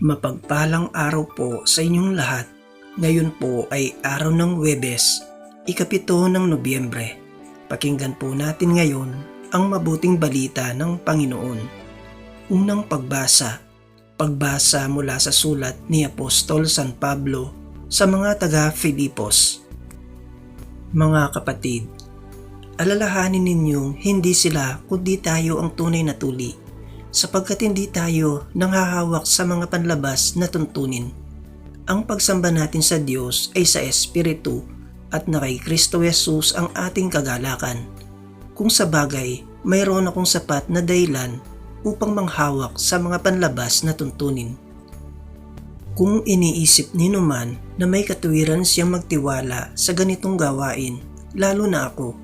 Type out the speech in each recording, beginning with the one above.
Mapagpalang araw po sa inyong lahat. Ngayon po ay araw ng Webes, ikapito ng Nobyembre. Pakinggan po natin ngayon ang mabuting balita ng Panginoon. Unang pagbasa. Pagbasa mula sa sulat ni Apostol San Pablo sa mga taga-Filipos. Mga kapatid, alalahanin ninyong hindi sila kundi tayo ang tunay na tuli sapagkat hindi tayo nanghahawak sa mga panlabas na tuntunin. Ang pagsamba natin sa Diyos ay sa Espiritu at na kay Kristo Jesus ang ating kagalakan. Kung sa bagay, mayroon akong sapat na dahilan upang manghawak sa mga panlabas na tuntunin. Kung iniisip ni Numan na may katuwiran siyang magtiwala sa ganitong gawain, lalo na ako,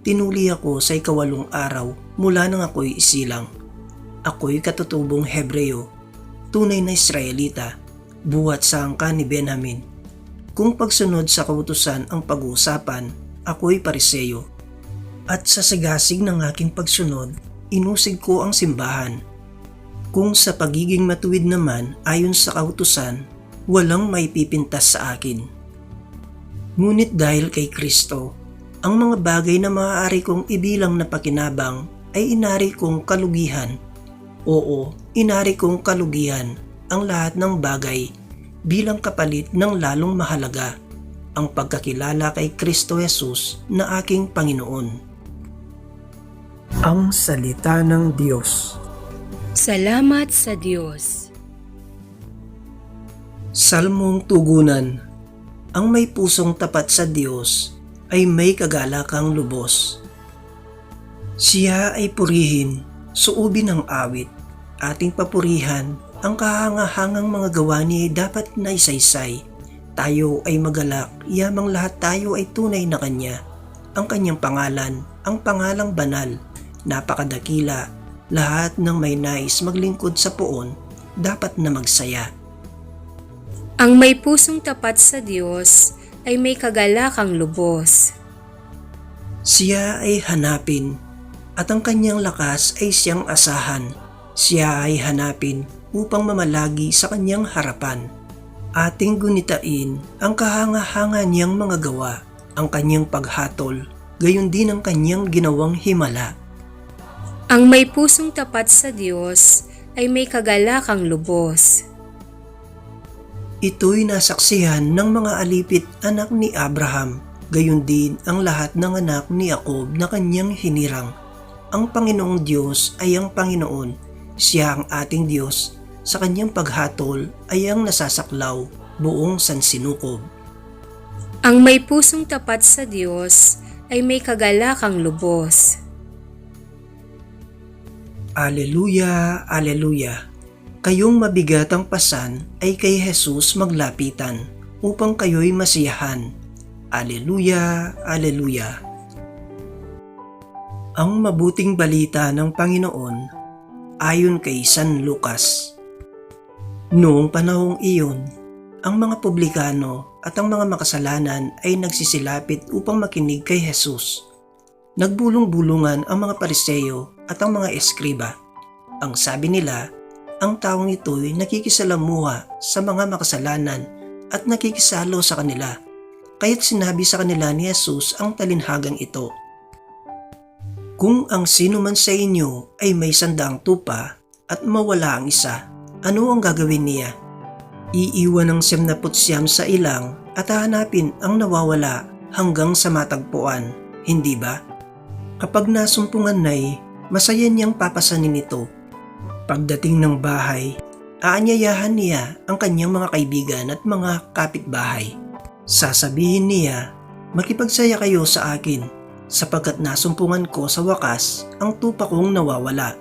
tinuli ako sa ikawalong araw mula nang ako'y isilang. Ako'y katutubong Hebreo, tunay na Israelita, buhat sa angka ni Benjamin. Kung pagsunod sa kautusan ang pag-uusapan, ako'y pariseyo. At sa sigasig ng aking pagsunod, inusig ko ang simbahan. Kung sa pagiging matuwid naman ayon sa kautusan, walang may pipintas sa akin. Ngunit dahil kay Kristo, ang mga bagay na maaari kong ibilang na pakinabang ay inari kong kalugihan. Oo, inari kong kalugihan ang lahat ng bagay bilang kapalit ng lalong mahalaga ang pagkakilala kay Kristo Jesus na aking Panginoon. Ang Salita ng Diyos Salamat sa Diyos. Salmong Tugunan Ang may pusong tapat sa Diyos ay may kagalakang lubos. Siya ay purihin, suubin ng awit, ating papurihan, ang kahangahangang mga gawa niya dapat na isaysay. Tayo ay magalak, yamang lahat tayo ay tunay na Kanya. Ang Kanyang pangalan, ang pangalang banal, napakadakila, lahat ng may nais maglingkod sa poon, dapat na magsaya. Ang may pusong tapat sa Diyos ay may kagalakang lubos. Siya ay hanapin at ang kanyang lakas ay siyang asahan. Siya ay hanapin upang mamalagi sa kanyang harapan. Ating gunitain ang kahanga-hanga niyang mga gawa, ang kanyang paghatol, gayon din ang kanyang ginawang himala. Ang may pusong tapat sa Diyos ay may kagalakang lubos. Ito'y nasaksihan ng mga alipit anak ni Abraham, gayon din ang lahat ng anak ni Jacob na kanyang hinirang. Ang Panginoong Diyos ay ang Panginoon, siya ang ating Diyos, sa kanyang paghatol ay ang nasasaklaw buong sansinukob. Ang may pusong tapat sa Diyos ay may kagalakang lubos. Aleluya, Aleluya. Kayong mabigat ang pasan ay kay Jesus maglapitan upang kayo'y masiyahan. Aleluya, Aleluya. Ang mabuting balita ng Panginoon ayon kay San Lucas. Noong panahong iyon, ang mga publikano at ang mga makasalanan ay nagsisilapit upang makinig kay Jesus. Nagbulong-bulungan ang mga pariseyo at ang mga eskriba. Ang sabi nila, ang taong ito'y nakikisalamuha sa mga makasalanan at nakikisalo sa kanila. Kaya't sinabi sa kanila ni Jesus ang talinhagang ito. Kung ang sino man sa inyo ay may sandaang tupa at mawala ang isa, ano ang gagawin niya? Iiwan ng semnaput siyam sa ilang at hahanapin ang nawawala hanggang sa matagpuan, hindi ba? Kapag nasumpungan na'y, masaya niyang papasanin ito. Pagdating ng bahay, aanyayahan niya ang kanyang mga kaibigan at mga kapitbahay. Sasabihin niya, makipagsaya kayo sa akin sapagkat nasumpungan ko sa wakas ang tupa kong nawawala.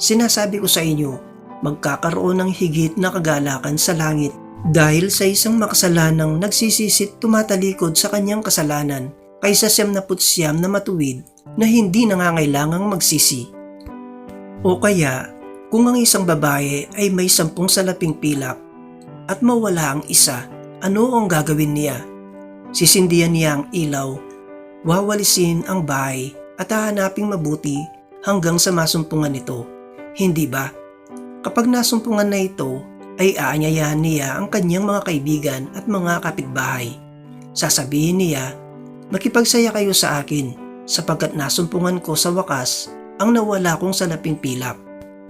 Sinasabi ko sa inyo, magkakaroon ng higit na kagalakan sa langit dahil sa isang makasalanang nagsisisit tumatalikod sa kanyang kasalanan kaysa siyam na siyam na matuwid na hindi nangangailangang magsisi. O kaya, kung ang isang babae ay may sampung salaping pilak at mawala ang isa, ano ang gagawin niya? Sisindihan niya ang ilaw, wawalisin ang bahay at hahanaping mabuti hanggang sa masumpungan ito. Hindi ba? Kapag nasumpungan na ito, ay aanyayahan niya ang kanyang mga kaibigan at mga kapitbahay. Sasabihin niya, makipagsaya kayo sa akin sapagkat nasumpungan ko sa wakas ang nawala kong salaping pilak.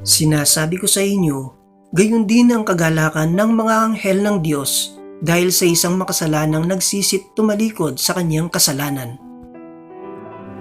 Sinasabi ko sa inyo, gayon din ang kagalakan ng mga anghel ng Diyos dahil sa isang makasalanang nagsisit tumalikod sa kanyang kasalanan.